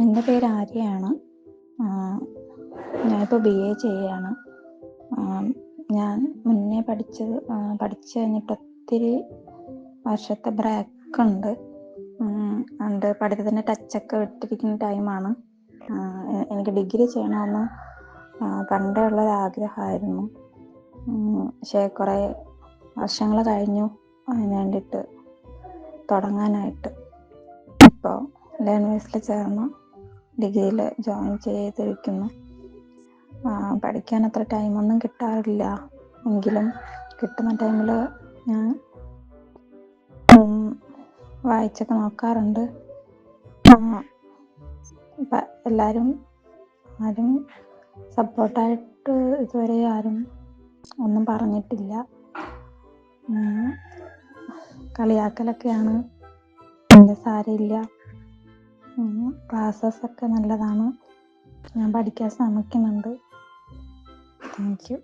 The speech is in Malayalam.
എന്റെ പേര് ആര്യയാണ്. ഞാനിപ്പോൾ ബി എ ചെയ്യുകയാണ്. ഞാൻ മുന്നേ പഠിച്ചത് പഠിച്ചു കഴിഞ്ഞിട്ട് ഒത്തിരി വർഷത്തെ ബ്രേക്ക് ഉണ്ട് ഉണ്ട്. പഠിത്തത്തിന്റെ ടച്ചൊക്കെ വിട്ടിരിക്കുന്ന ടൈമാണ്. എനിക്ക് ഡിഗ്രി ചെയ്യണമെന്ന് പണ്ടേ ഉള്ളൊരാഗ്രഹമായിരുന്നു. പക്ഷേ കുറേ വർഷങ്ങൾ കഴിഞ്ഞു. അതിന് വേണ്ടിയിട്ട് തുടങ്ങാനായിട്ട്. ഇപ്പോൾ ലേണേഴ്സിൽ ചേർന്ന് ഡിഗ്രിയിൽ ജോയിൻ ചെയ്തിരിക്കുന്നു. പഠിക്കാൻ അത്ര ടൈമൊന്നും കിട്ടാറില്ല. എങ്കിലും കിട്ടുന്ന ടൈമിൽ ഞാൻ വായിച്ചൊക്കെ നോക്കാറുണ്ട്. എല്ലാവരും ആരും സപ്പോർട്ടായിട്ട് ഇതുവരെ ആരും ഒന്നും പറഞ്ഞിട്ടില്ല. കളിയാക്കലൊക്കെയാണ്. സാരമില്ല. ക്ലാസ്സസൊക്കെ നല്ലതാണ്. ഞാൻ പഠിക്കാൻ ശ്രമിക്കുന്നുണ്ട്. Thank you